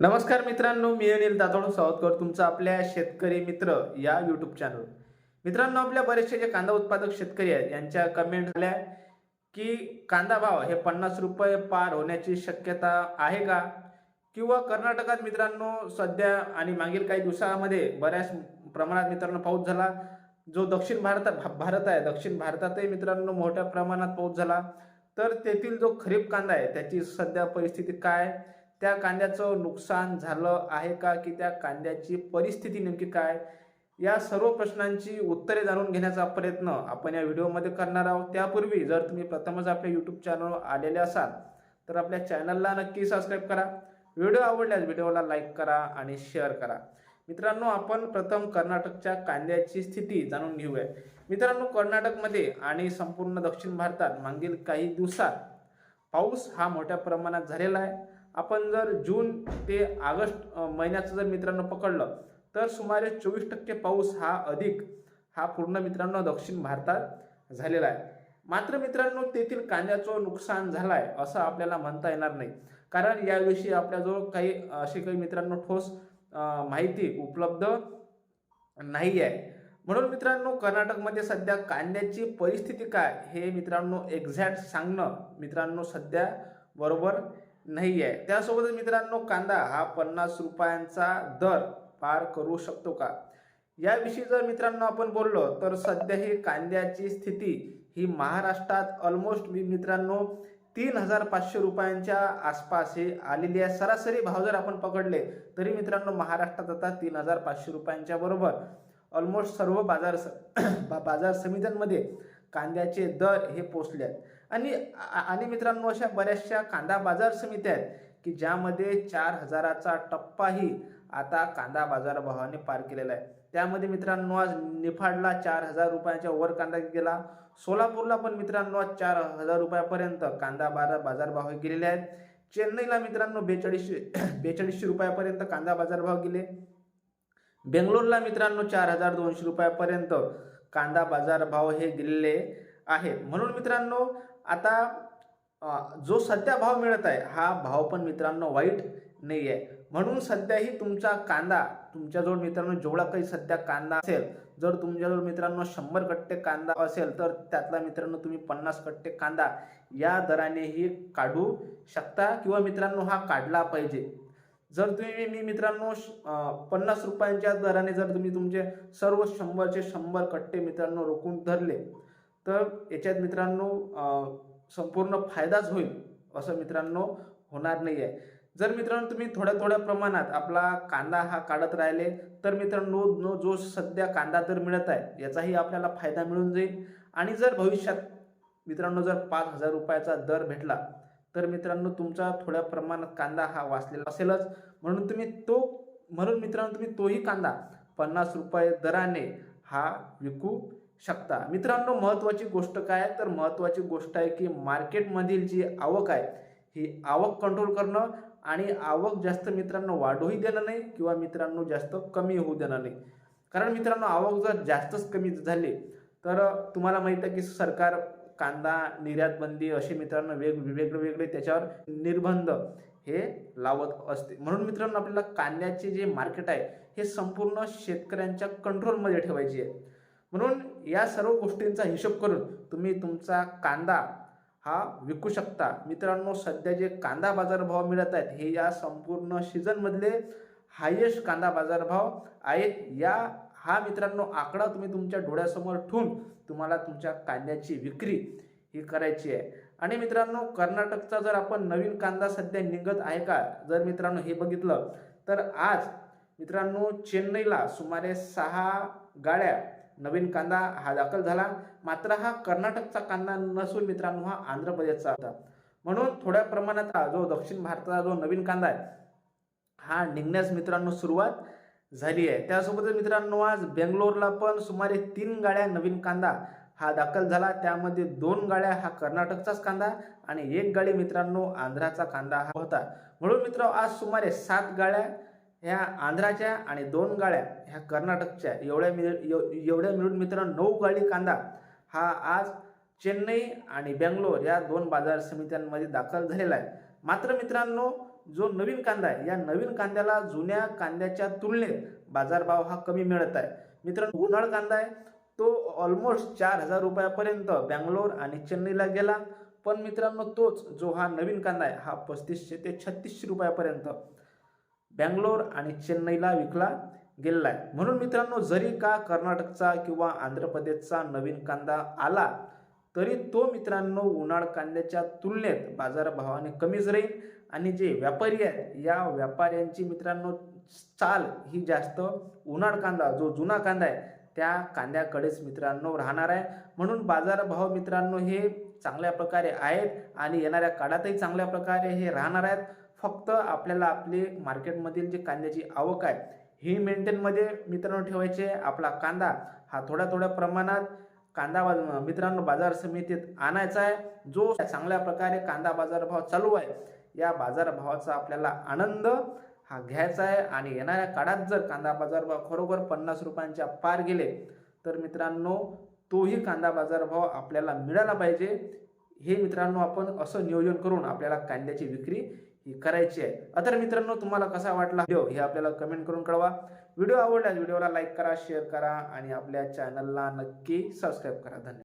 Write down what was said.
नमस्कार मित्रांनो मी अनिल दातोड. सावतकर तुमचा आपल्या शेतकरी मित्र या युट्यूब चॅनल मित्रांनो आपल्या बरेचसे जे कांदा उत्पादक शेतकरी आहेत यांच्या कमेंट झाल्या की कांदा भाव हे पन्नास रुपये पार होण्याची शक्यता आहे का? किंवा कर्नाटकात मित्रांनो सध्या आणि मागील काही दिवसामध्ये बऱ्याच प्रमाणात मित्रांनो पाऊस झाला. जो दक्षिण भारतात भा- भारत आहे दक्षिण भारतातही मित्रांनो मोठ्या प्रमाणात पाऊस झाला. तर तेथील जो खरीप कांदा आहे त्याची सध्या परिस्थिती काय? आहे? त्या कांद्याचं नुकसान झालं आहे का? की त्या कांद्याची परिस्थिती नेमकी काय? या सर्व प्रश्नांची उत्तरे जाणून घेण्याचा प्रयत्न आपण या व्हिडिओमध्ये करणार आहोत. त्यापूर्वी जर तुम्ही प्रथमच आपल्या यूट्यूब चॅनलवर आलेले असाल तर आपल्या चॅनलला नक्की सबस्क्राईब करा. व्हिडिओ आवडल्यास व्हिडिओला लाईक करा आणि शेअर करा. मित्रांनो आपण प्रथम कर्नाटकच्या कांद्याची स्थिती जाणून घेऊया. मित्रांनो कर्नाटकमध्ये आणि संपूर्ण दक्षिण भारतात मागील काही दिवसात पाऊस हा मोठ्या प्रमाणात झालेला आहे. आपण जर जून ते ऑगस्ट महिन्याचं जर मित्रांनो पकडलं तर सुमारे चोवीस टक्के पाऊस हा अधिक हा पूर्ण मित्रांनो दक्षिण भारतात झालेला आहे. मात्र मित्रांनो तेथील कांद्याचं नुकसान झालं आहे असं आपल्याला म्हणता येणार नाही. कारण याविषयी आपल्याजवळ काही असे काही मित्रांनो ठोस माहिती उपलब्ध नाही आहे. म्हणून मित्रांनो कर्नाटकमध्ये सध्या कांद्याची परिस्थिती काय हे मित्रांनो एक्झॅक्ट सांगणं मित्रांनो सध्या बरोबर नाही आहे त्यासोबतच मित्रांनो कांदा हा पन्नास रुपयांचा दर पार करू शकतो का? याविषयी जर मित्रांनो आपण बोललो तर सध्या ही कांद्याची स्थिती ही महाराष्ट्रात ऑलमोस्ट मी मित्रांनो तीन हजार पाचशे रुपयांच्या आसपास हे आलेली आहे. सरासरी भाव जर आपण पकडले तरी मित्रांनो महाराष्ट्रात आता तीन हजार पाचशे रुपयांच्या बरोबर ऑलमोस्ट सर्व बाजार स बा- बाजार समित्यांमध्ये कांद्याचे दर हे पोचले आहेत. आणि आणि मित्रांनो अशा बऱ्याचशा कांदा बाजार समित्या आहेत की ज्यामध्ये चार हजाराचा टप्पाही आता कांदा बाजार भावाने पार केलेला आहे. त्यामध्ये मित्रांनो आज निफाडला चार हजार रुपयाच्या वर कांदा गेला. सोलापूरला पण मित्रांनो आज चार हजार रुपयापर्यंत कांदा बाजार बाजारभाव गेलेले आहेत. चेन्नईला मित्रांनो बेचाळीसशे बेचाळीसशे रुपयापर्यंत कांदा बाजारभाव गेले. बेंगलोरला मित्रांनो चार हजार दोनशे रुपयापर्यंत कांदा बाजारभाव हे गेलेले. आहे. म्हणून मित्रांनो आता जो सध्या भाव मिळत आहे हा भाव पण मित्रांनो वाईट नाही आहे म्हणून सध्याही तुमचा कांदा तुमच्याजवळ मित्रांनो जेवढा काही सध्या कांदा असेल जर तुमच्याजवळ मित्रांनो शंभर कट्टे कांदा असेल तर त्यातला मित्रांनो तुम्ही पन्नास कट्टे कांदा या दरानेही काढू शकता किंवा मित्रांनो हा काढला पाहिजे. जर तुम्ही मी मित्रांनो पन्नास रुपयांच्या दराने जर तुम्ही तुमचे सर्व शंभरचे शंभर कट्टे मित्रांनो रोखून धरले तर याच्यात मित्रांनो संपूर्ण फायदाच होईल असं मित्रांनो होणार नाही आहे जर मित्रांनो तुम्ही थोड्या थोड्या प्रमाणात आपला कांदा हा काढत राहिले तर मित्रांनो नो जो सध्या कांदा दर मिळत आहे याचाही आपल्याला फायदा मिळून जाईल. आणि जर भविष्यात मित्रांनो जर पाच हजार रुपयाचा दर भेटला तर मित्रांनो तुमचा थोड्या प्रमाणात कांदा हा वाचलेला असेलच. म्हणून तुम्ही तो म्हणून मित्रांनो तुम्ही तोही कांदा पन्नास रुपये दराने हा विकू शकता. मित्रांनो महत्त्वाची गोष्ट काय? आहे तर महत्त्वाची गोष्ट आहे की मार्केटमधील जी आवक आहे ही आवक कंट्रोल करणं आणि आवक जास्त मित्रांनो वाढूही देणं नाही किंवा मित्रांनो जास्त कमी होऊ देणं नाही. कारण मित्रांनो आवक जर जास्तच कमी झाली तर तुम्हाला माहीत आहे की सरकार कांदा निर्यात बंदी असे मित्रांनो वेग वेगळे वेगळे त्याच्यावर निर्बंध हे लावत असते. म्हणून मित्रांनो आपल्याला कांद्याचे जे मार्केट आहे हे संपूर्ण शेतकऱ्यांच्या कंट्रोलमध्ये ठेवायची आहे. म्हणून या सर्व गोष्टींचा हिशोब करून तुम्ही तुमचा कांदा हा विकू शकता. मित्रांनो सध्या जे कांदा बाजारभाव मिळत आहेत हे या संपूर्ण सीझनमधले हायेस्ट कांदा बाजारभाव आहेत. या हा मित्रांनो आकडा तुम्ही तुमच्या डोळ्यासमोर ठेवून तुम्हाला तुमच्या कांद्याची विक्री ही करायची आहे. आणि मित्रांनो कर्नाटकचा जर आपण नवीन कांदा सध्या निघत आहे का जर मित्रांनो हे बघितलं तर आज मित्रांनो चेन्नईला सुमारे सहा गाड्या नवीन कांदा हा दाखल झाला. मात्र हा कर्नाटकचा कांदा नसून मित्रांनो हा आंध्र प्रदेशचा होता. म्हणून थोड्या प्रमाणात हा जो दक्षिण भारताचा जो नवीन कांदा आहे हा निघण्यास मित्रांनो सुरुवात झाली आहे. त्यासोबतच मित्रांनो आज बेंगलोरला पण सुमारे तीन गाड्या नवीन कांदा हा दाखल झाला. त्यामध्ये दोन गाड्या हा कर्नाटकचाच कांदा आणि एक गाडी मित्रांनो आंध्राचा कांदा हा होता. म्हणून मित्र आज सुमारे सात गाड्या ह्या आंध्राच्या आणि दोन गाड्या ह्या कर्नाटकच्या. एवढ्या मिळ एवढ्या मिळून मित्रांनो नऊ गाडी कांदा. हा आज चेन्नई आणि बेंगलोर या दोन बाजार समित्यांमध्ये दाखल झालेला आहे. मात्र मित्रांनो जो नवीन कांदा आहे या नवीन कांद्याला जुन्या कांद्याच्या तुलनेत बाजारभाव हा कमी मिळत आहे. मित्रांनो उन्हाळ कांदा आहे तो ऑलमोस्ट चार हजार रुपयापर्यंत बँगलोर आणि चेन्नईला गेला. पण मित्रांनो तोच जो हा नवीन कांदा आहे हा पस्तीसशे ते छत्तीसशे रुपयापर्यंत. बँगलोर आणि चेन्नईला विकला गेलेला आहे म्हणून मित्रांनो जरी का कर्नाटकचा किंवा आंध्र प्रदेशचा नवीन कांदा आला तरी तो मित्रांनो उन्हाळ कांद्याच्या तुलनेत बाजारभावाने कमीच राहील. आणि जे व्यापारी आहेत या व्यापाऱ्यांची मित्रांनो चाल ही जास्त. उन्हाळ कांदा जो जुना कांदा आहे त्या कांद्याकडेच मित्रांनो राहणार आहे. म्हणून बाजारभाव मित्रांनो हे चांगल्या प्रकारे आहेत. आणि येणाऱ्या काळातही चांगल्या प्रकारे हे राहणार आहेत. फक्त आपल्याला आपले मार्केटमधील जे कांद्याची आवक आहे ही मेंटेनमध्ये मित्रांनो ठेवायचे. आपला कांदा हा थोड्या थोड्या प्रमाणात कांदा बाज- मित्रांनो बाजार समितीत आणायचा आहे. जो चांगल्या प्रकारे कांदा बाजारभाव चालू आहे या बाजारभावाचा आपल्याला आनंद हा घ्यायचा आहे. आणि येणाऱ्या काळात जर कांदा बाजारभाव खरोखर पन्नास रुपयांच्या पार गेले तर मित्रांनो तोही कांदा बाजारभाव आपल्याला मिळाला पाहिजे. हे मित्रांनो आपण असं नियोजन करून आपल्याला कांद्याची विक्री ही करायची आहे. तर मित्रांनो तुम्हाला कसा वाटला व्हिडिओ हे आपल्याला कमेंट करून कळवा. व्हिडिओ आवडल्यास व्हिडिओला लाईक करा शेअर करा आणि आपल्या चॅनलला नक्की सबस्क्राईब करा. धन्यवाद.